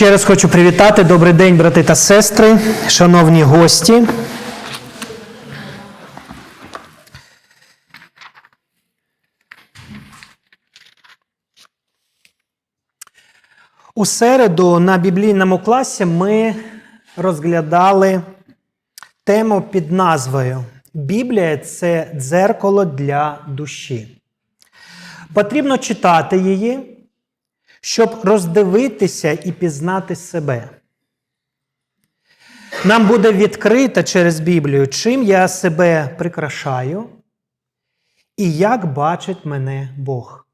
Ще раз хочу привітати. Добрий день, брати та сестри, шановні гості. У середу на біблійному класі ми розглядали тему під назвою Біблія це дзеркало для душі. Потрібно читати її, щоб роздивитися і пізнати себе. Нам буде відкрито через Біблію, чим я себе прикрашаю і як бачить мене Бог.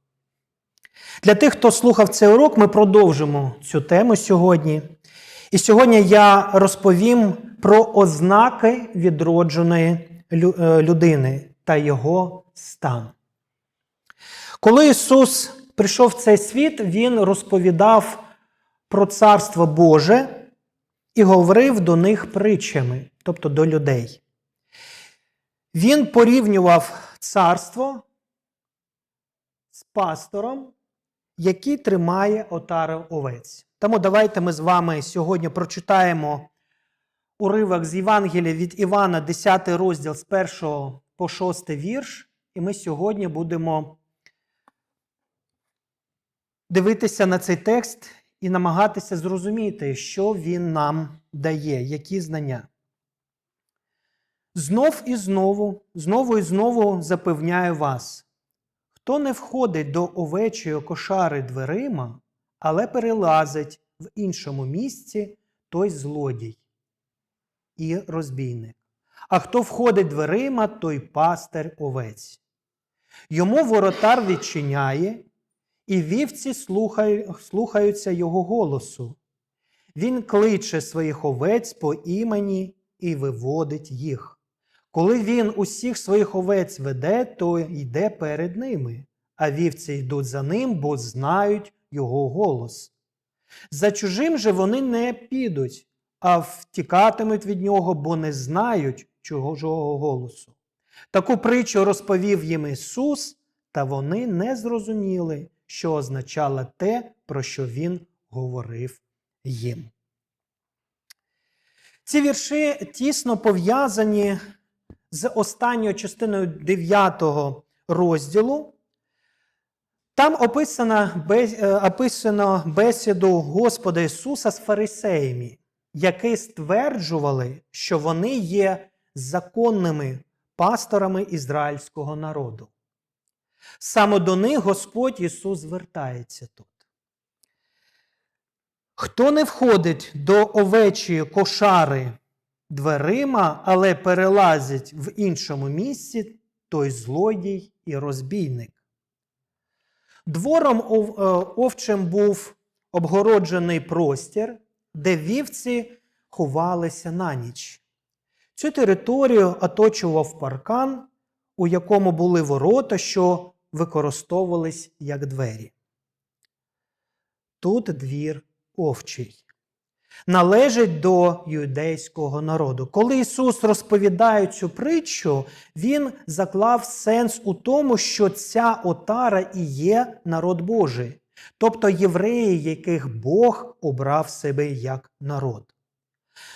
Для тих, хто слухав цей урок, ми продовжимо цю тему сьогодні. І сьогодні я розповім про ознаки відродженої е, людини та його стан. Коли Ісус прийшов в цей світ, Він розповідав про Царство Боже і говорив до них притчами, тобто до людей. Він порівнював царство з пастором, який тримає отару овець. Тому давайте ми з вами сьогодні прочитаємо уривок з Євангелія від Івана, 10 розділ з 1 по 6 вірш, і ми сьогодні будемо дивитися на цей текст і намагатися зрозуміти, що він нам дає, які знання. Знов і знову, знову і знову запевняю вас, хто не входить до овечої кошари дверима, але перелазить в іншому місці, той злодій і розбійник. А хто входить дверима, той пастир овець. Йому воротар відчиняє, і вівці слухаються його голосу. Він кличе своїх овець по імені і виводить їх. Коли він усіх своїх овець веде, то йде перед ними, а вівці йдуть за ним, бо знають його голос. За чужим же вони не підуть, а втікатимуть від нього, бо не знають чужого голосу. Таку притчу розповів їм Ісус, та вони не зрозуміли, що означало те, про що Він говорив їм. Ці вірші тісно пов'язані з останньою частиною 9 розділу. Там описано, е, описано бесіду Господа Ісуса з фарисеями, які стверджували, що вони є законними пасторами ізраїльського народу. Саме до них Господь Ісус звертається тут. Хто не входить до овечої кошари дверима, але перелазить в іншому місці, той злодій і розбійник. Двором е, овчим був обгороджений простір, де вівці ховалися на ніч. Цю територію оточував паркан, у якому були ворота, що використовувались як двері. Тут двір овчий. Належить до юдейського народу. Коли Ісус розповідає цю притчу, Він заклав сенс у тому, що ця отара і є народ Божий, тобто євреї, яких Бог обрав себе як народ.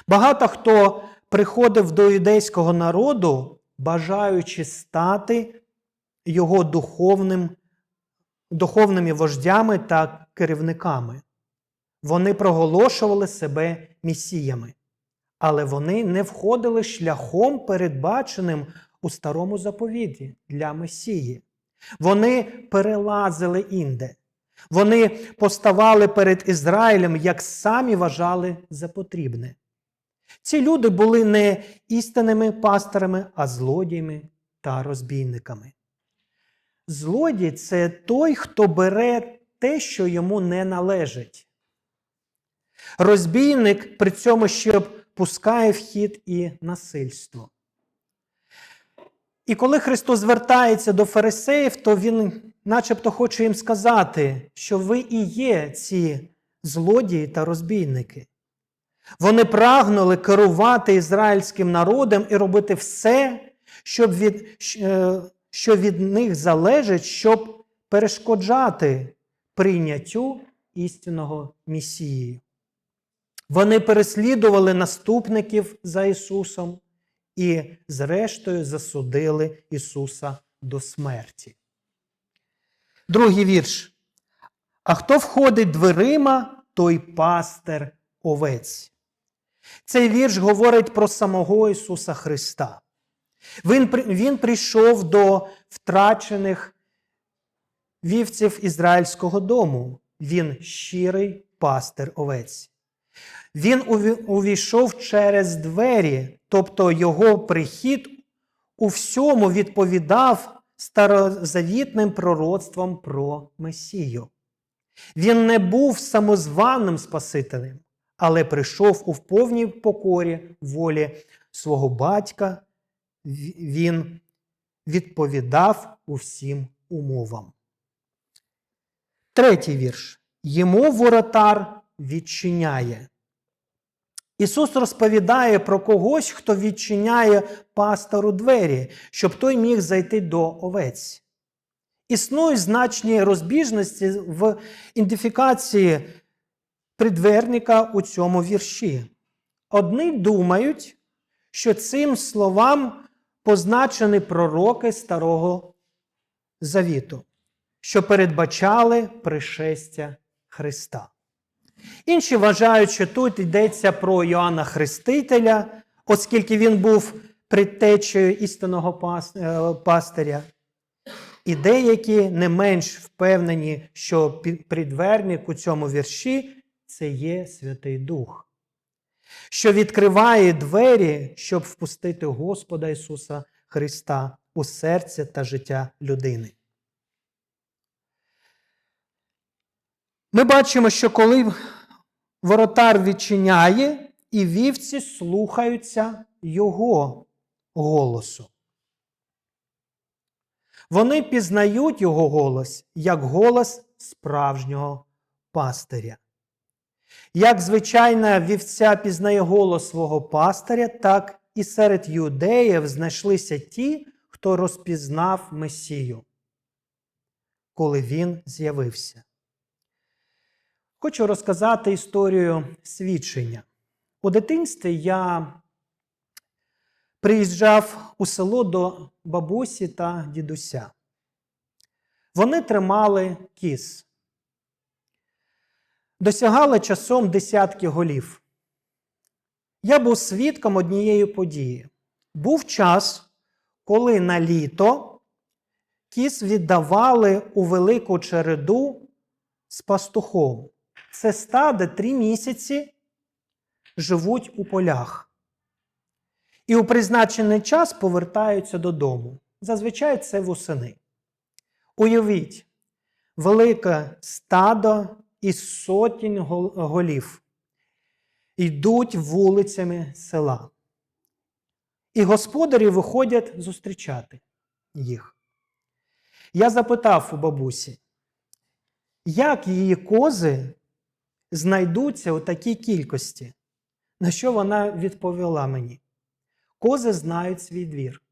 Багато хто приходив до юдейського народу, бажаючи стати його духовним, духовними вождями та керівниками. Вони проголошували себе місіями, але вони не входили шляхом, передбаченим у старому заповіті для Месії. Вони перелазили інде. Вони поставали перед Ізраїлем, як самі вважали за потрібне. Ці люди були не істинними пасторами, а злодіями та розбійниками. Злодій це той, хто бере те, що йому не належить. Розбійник при цьому ще пускає в хід і насильство. І коли Христос звертається до фарисеїв, то Він начебто хоче їм сказати, що ви і є ці злодії та розбійники. Вони прагнули керувати ізраїльським народом і робити все, щоб від, е, що від них залежить, щоб перешкоджати прийняттю істинного Месії. Вони переслідували наступників за Ісусом і, зрештою, засудили Ісуса до смерті. Другий вірш. А хто входить дверима, той пастир овець. Цей вірш говорить про самого Ісуса Христа. Він, він прийшов до втрачених вівців ізраїльського дому. Він щирий пастир овець. Він увійшов через двері, тобто його прихід у всьому відповідав старозавітним пророцтвам про Месію. Він не був самозваним Спасителем, але прийшов у повній покорі волі свого батька. Він відповідав усім умовам. Третій вірш. Йому воротар відчиняє. Ісус розповідає про когось, хто відчиняє пастору двері, щоб той міг зайти до овець. Існують значні розбіжності в ідентифікації придверника у цьому вірші. Одні думають, що цим словам позначені пророки Старого Завіту, що передбачали пришестя Христа. Інші вважають, що тут йдеться про Йоанна Хрестителя, оскільки він був предтечею істинного е, пастиря. І деякі не менш впевнені, що пі- у цьому вірші це є Святий Дух, що відкриває двері, щоб впустити Господа Ісуса Христа у серце та життя людини. Ми бачимо, що коли воротар відчиняє, і вівці слухаються його голосу. Вони пізнають його голос як голос справжнього пастиря. Як звичайна вівця пізнає голос свого пастиря, так і серед юдеїв знайшлися ті, хто розпізнав Месію, коли він з'явився. Хочу розказати історію свідчення. У дитинстві я приїжджав у село до бабусі та дідуся. Вони тримали кіз. Досягали часом десятки голів. Я був свідком однієї події. Був час, коли на літо кіз віддавали у велику череду з пастухом. Це стадо три місяці живуть у полях. І у призначений час повертаються додому. Зазвичай це восени. Уявіть, велике стадо із сотень голів йдуть вулицями села. І господарі виходять зустрічати їх. Я запитав у бабусі, як її кози знайдуться у такій кількості? На що вона відповіла мені? Кози знають свій двір.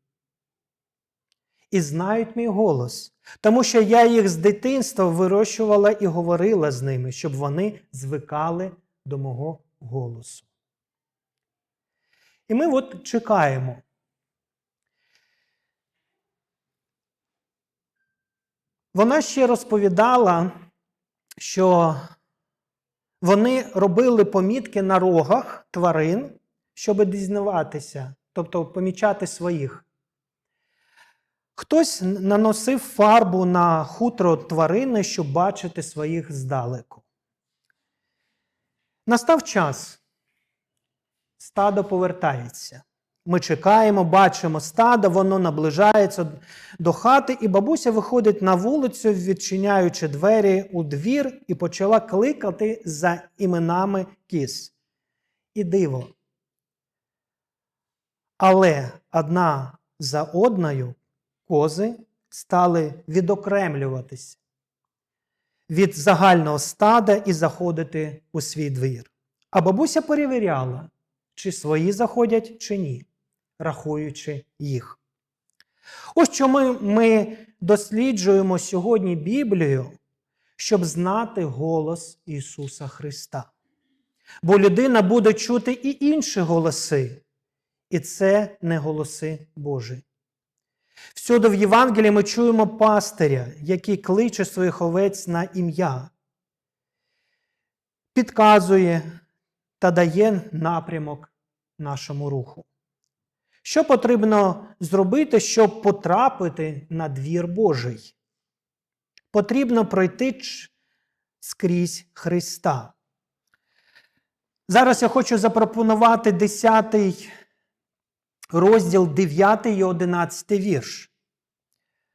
І знають мій голос, тому що я їх з дитинства вирощувала і говорила з ними, щоб вони звикали до мого голосу. І ми от чекаємо. Вона ще розповідала, що вони робили помітки на рогах тварин, щоб дізнаватися, тобто помічати своїх. Хтось наносив фарбу на хутро тварини, щоб бачити своїх здалеку. Настав час. Стадо повертається. Ми чекаємо, бачимо стадо, воно наближається до хати, і бабуся виходить на вулицю, відчиняючи двері у двір, і почала кликати за іменами кіз. І диво. Але одна за одною кози стали відокремлюватися від загального стада і заходити у свій двір. А бабуся перевіряла, чи свої заходять, чи ні, рахуючи їх. Ось чому ми досліджуємо сьогодні Біблію, щоб знати голос Ісуса Христа. Бо людина буде чути і інші голоси, і це не голоси Божі. Всюди в Євангелії ми чуємо пастиря, який кличе своїх овець на ім'я, підказує та дає напрямок нашому руху. Що потрібно зробити, щоб потрапити на двір Божий? Потрібно пройти скрізь Христа. Зараз я хочу запропонувати 10 розділ 9 і 11 вірш.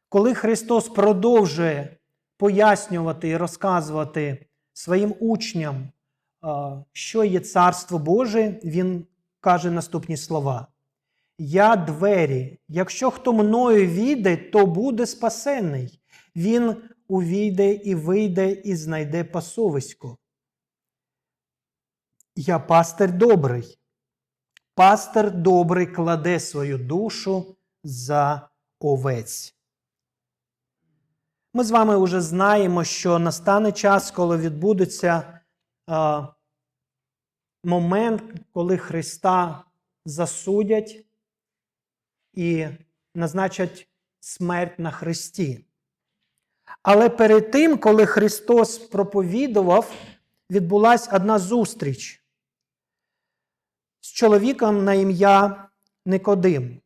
Коли Христос продовжує пояснювати і розказувати своїм учням, що є Царство Боже, Він каже наступні слова. Я двері, якщо хто мною війде, то буде спасений. Він увійде і вийде і знайде пасовисько. Я пастир добрий. Пастир добрий кладе свою душу за овець. Ми з вами вже знаємо, що настане час, коли відбудеться а, момент, коли Христа засудять і назначать смерть на Христі. Але перед тим, коли Христос проповідував, відбулася одна зустріч з чоловіком на ім'я Никодим,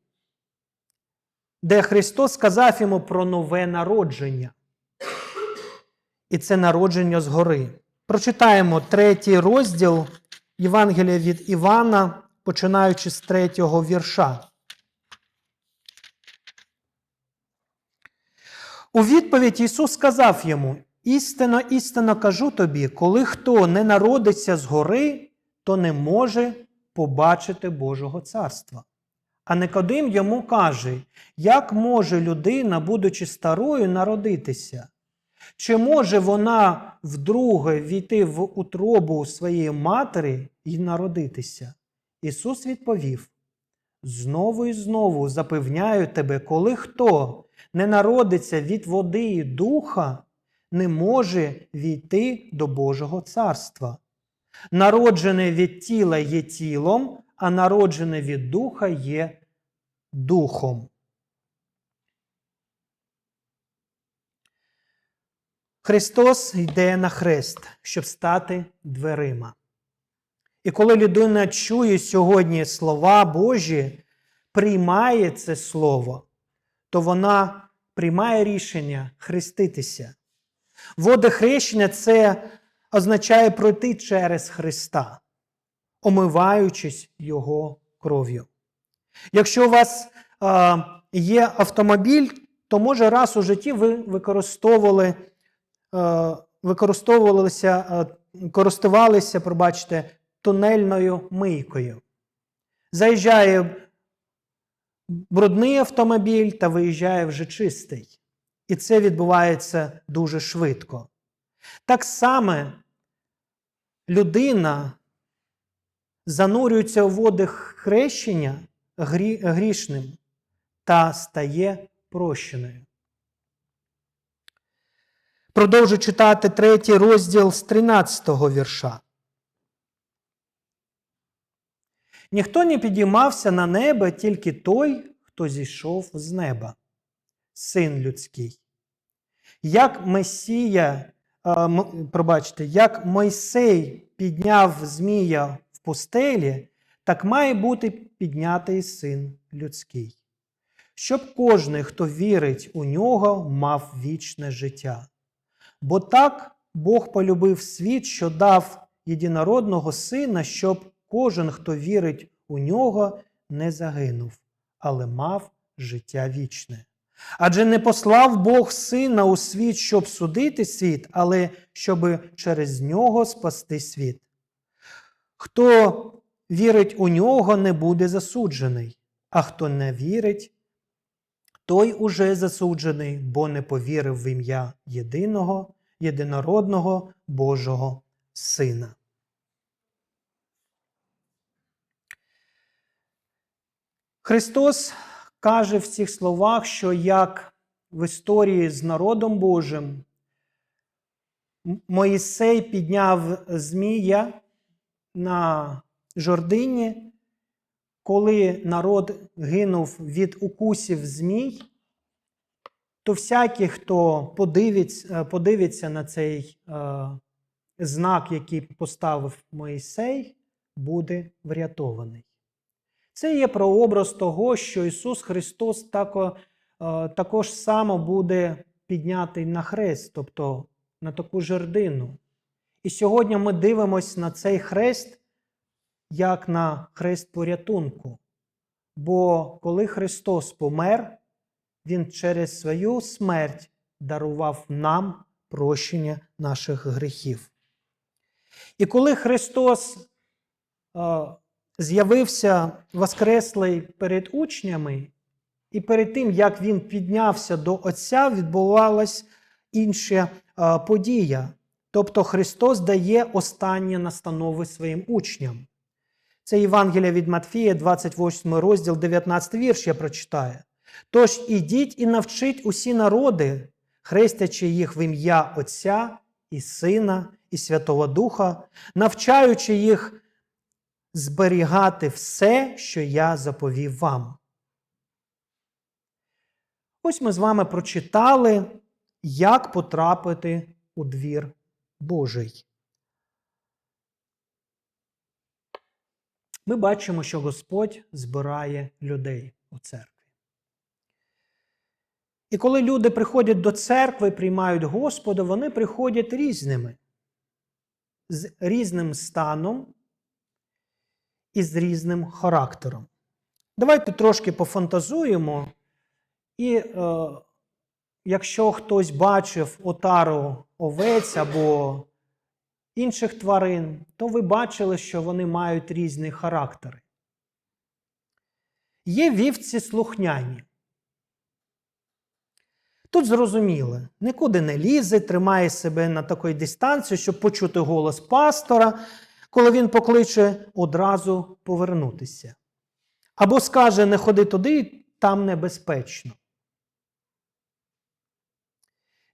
де Христос сказав йому про нове народження. І це народження згори. Прочитаємо третій розділ Євангелія від Івана, починаючи з третього вірша. У відповідь Ісус сказав йому: істинно, істинно кажу тобі, коли хто не народиться згори, то не може побачити Божого царства. А Никодим йому каже, як може людина, будучи старою, народитися? Чи може вона вдруге війти в утробу своєї матері і народитися? Ісус відповів: Знову і знову запевняю тебе, коли хто не народиться від води і духа, не може війти до Божого царства. Народжене від тіла є тілом, а народжене від духа є духом. Христос йде на хрест, щоб стати дверима. І коли людина чує сьогодні слова Божі, приймає це слово, то вона приймає рішення хреститися. Води хрещення це означає пройти через Христа, омиваючись Його кров'ю. Якщо у вас а, є автомобіль, то може раз у житті ви використовували, а, використовувалися, а, користувалися, пробачте, тунельною мийкою. Заїжджає брудний автомобіль та виїжджає вже чистий. І це відбувається дуже швидко. Так само людина занурюється у води хрещення грішним та стає прощеною. Продовжу читати третій розділ з 13 го вірша. Ніхто не підіймався на небо, тільки той, хто зійшов з неба, син людський. Як Месія, пробачте, як Мойсей підняв Змія в пустелі, так має бути піднятий син людський, щоб кожний, хто вірить у нього, мав вічне життя. Бо так Бог полюбив світ, що дав єдинородного сина, щоб кожен, хто вірить у нього, не загинув, але мав життя вічне. Адже не послав Бог сина у світ, щоб судити світ, але щоб через нього спасти світ. Хто вірить у нього, не буде засуджений, а хто не вірить, той уже засуджений, бо не повірив в ім'я єдиного, єдинородного Божого Сина. Христос каже в цих словах, що як в історії з народом Божим Моїсей підняв змія на Жордині, коли народ гинув від укусів змій, то всякий, хто подивиться, подивиться на цей е, знак, який поставив Моїсей, буде врятований. Це є прообраз того, що Ісус Христос тако, е, також само буде піднятий на хрест, тобто на таку жердину. І сьогодні ми дивимося на цей хрест як на хрест порятунку. Бо коли Христос помер, Він через свою смерть дарував нам прощення наших гріхів. І коли Христос е, з'явився Воскреслий перед учнями, і перед тим, як Він піднявся до Отця, відбувалась інша подія. Тобто Христос дає останні настанови своїм учням. Це Євангелія від Матфія, 28 розділ, 19 вірш я прочитаю. Тож ідіть і навчіть усі народи, хрестячи їх в ім'я Отця і Сина, і Святого Духа, навчаючи їх зберігати все, що я заповів вам. Ось ми з вами прочитали, як потрапити у двір Божий. Ми бачимо, що Господь збирає людей у церкві. І коли люди приходять до церкви, приймають Господа, вони приходять різними, з різним станом і з різним характером. Давайте трошки пофантазуємо, і е, якщо хтось бачив отару овець або інших тварин, то ви бачили, що вони мають різні характери. Є вівці слухняні. Тут зрозуміло, нікуди не лізе, тримає себе на такій дистанції, щоб почути голос пастора, коли він покличе одразу повернутися. Або скаже, не ходи туди, там небезпечно.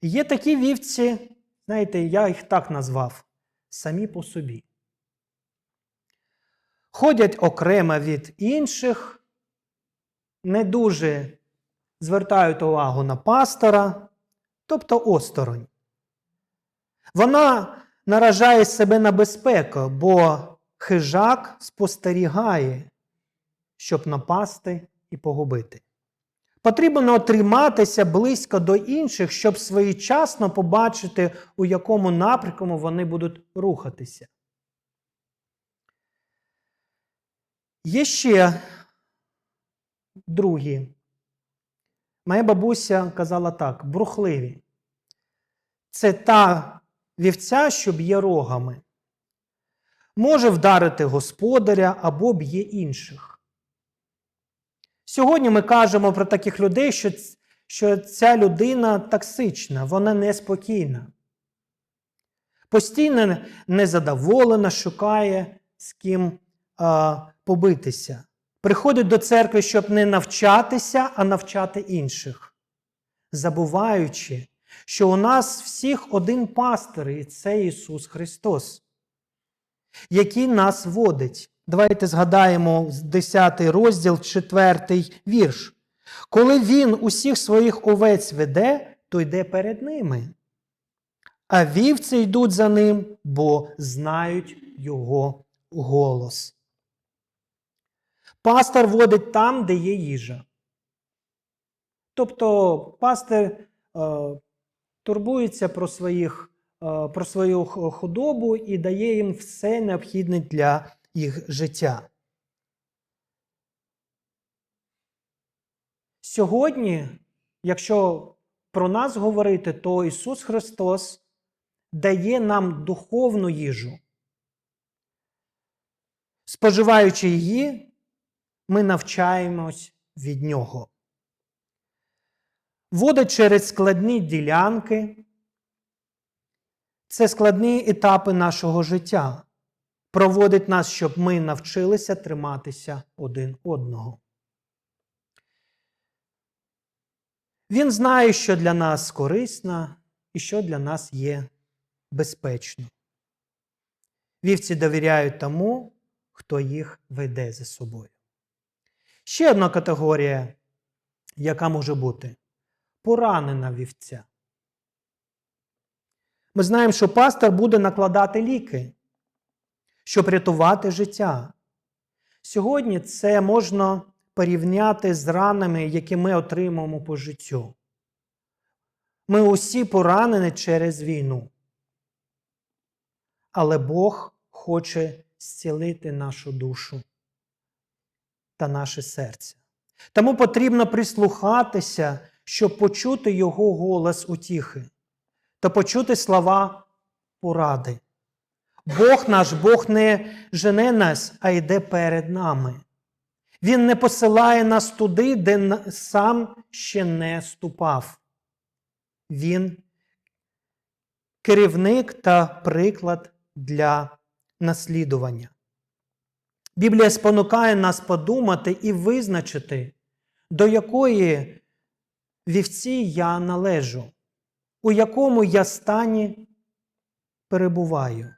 Є такі вівці, знаєте, я їх так назвав самі по собі. Ходять окремо від інших, не дуже звертають увагу на пастора, тобто осторонь. Вона наражає себе на безпеку, бо хижак спостерігає, щоб напасти і погубити. Потрібно триматися близько до інших, щоб своєчасно побачити, у якому напрямку вони будуть рухатися. Є ще другі. Моя бабуся казала так: брухливі. Це та вівця, що б'є рогами. Може вдарити господаря або б'є інших. Сьогодні ми кажемо про таких людей, що що ця людина токсична, вона неспокійна. Постійно незадоволена, шукає з ким а, побитися. Приходить до церкви, щоб не навчатися, а навчати інших, забуваючи, що у нас всіх один пастир, і це Ісус Христос, який нас водить. Давайте згадаємо 10 розділ, 4 вірш. Коли він усіх своїх овець веде, то йде перед ними. А вівці йдуть за ним, бо знають його голос. Пастор водить там, де є їжа. Тобто пастор е, турбується про своїх, е, про свою худобу і дає їм все необхідне для їх життя. Сьогодні, якщо про нас говорити, то Ісус Христос дає нам духовну їжу. Споживаючи її, ми навчаємось від Нього. Водить через складні ділянки. Це складні етапи нашого життя проводить нас, щоб ми навчилися триматися один одного. Він знає, що для нас корисно і що для нас є безпечно. Вівці довіряють тому, хто їх веде за собою. Ще одна категорія, яка може бути поранена вівця. Ми знаємо, що пастор буде накладати ліки, щоб рятувати життя. Сьогодні це можна порівняти з ранами, які ми отримуємо по життю. Ми усі поранені через війну. Але Бог хоче зцілити нашу душу та наше серце. Тому потрібно прислухатися, щоб почути Його голос утіхи та почути слова поради. Бог наш, Бог не жене нас, а йде перед нами. Він не посилає нас туди, де сам ще не ступав. Він керівник та приклад для наслідування. Біблія спонукає нас подумати і визначити, до якої вівці я належу, у якому я стані перебуваю.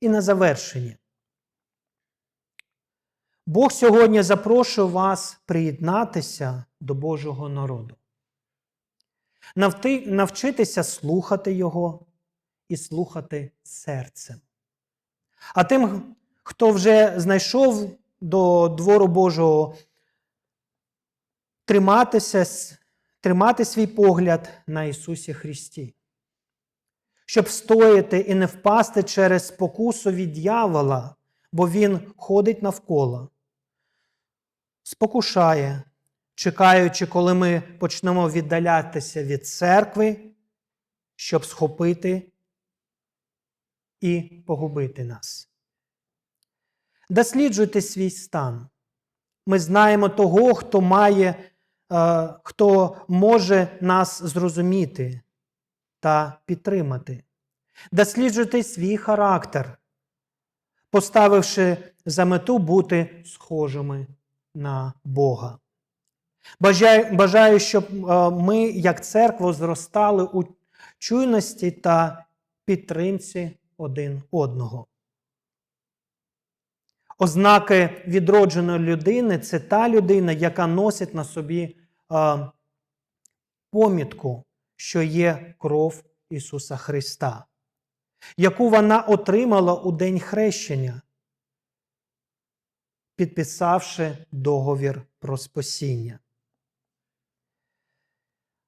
І на завершення. Бог сьогодні запрошує вас приєднатися до Божого народу, навчитися слухати Його і слухати серцем. А тим, хто вже знайшов до двору Божого, триматися, тримати свій погляд на Ісусі Христі, щоб встояти і не впасти через спокусу від дьявола, бо Він ходить навколо, спокушає, чекаючи, коли ми почнемо віддалятися від церкви, щоб схопити і погубити нас. Досліджуйте свій стан. Ми знаємо того, хто має, хто може нас зрозуміти та підтримати. Досліджуйте свій характер, поставивши за мету бути схожими на Бога. Бажаю, бажаю щоб е, ми, як церква, зростали у чуйності та підтримці один одного. Ознаки відродженої людини це та людина, яка носить на собі е, помітку, що є кров Ісуса Христа, яку вона отримала у день хрещення, підписавши договір про спасіння.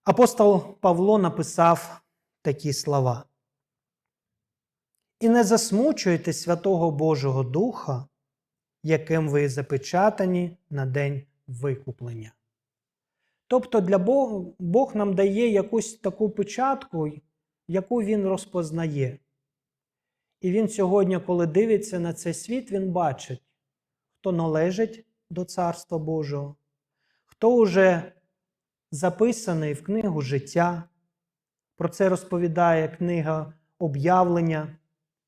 Апостол Павло написав такі слова. І не засмучуйте Святого Божого Духа, яким ви запечатані на день викуплення. Тобто для Бога Бог нам дає якусь таку печатку, яку Він розпознає. І Він сьогодні, коли дивиться на цей світ, Він бачить, хто належить до Царства Божого, хто вже записаний в книгу життя. Про це розповідає книга об'явлення,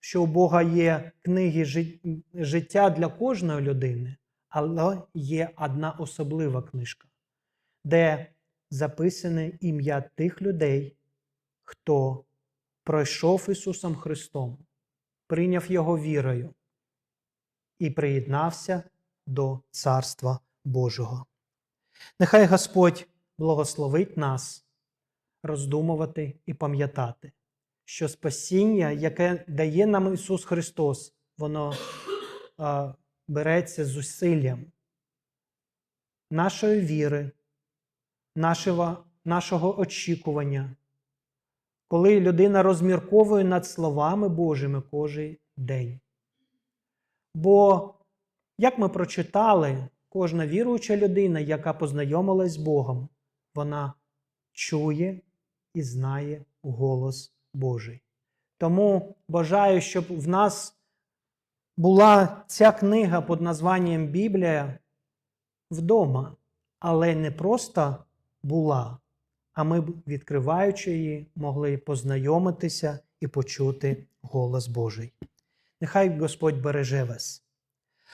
що у Бога є книги життя для кожної людини, але є одна особлива книжка, де записане ім'я тих людей, хто пройшов Ісусом Христом, прийняв Його вірою і приєднався до Царства Божого. Нехай Господь благословить нас роздумувати і пам'ятати, що спасіння, яке дає нам Ісус Христос, воно а, береться з усиллям нашої віри, нашого, нашого очікування, коли людина розмірковує над словами Божими кожен день. Бо, як ми прочитали, кожна віруюча людина, яка познайомилась з Богом, вона чує і знає голос Божий. Тому бажаю, щоб в нас була ця книга під названням Біблія вдома, але не просто була, а ми, відкриваючи її, могли познайомитися і почути голос Божий. Нехай Господь береже вас.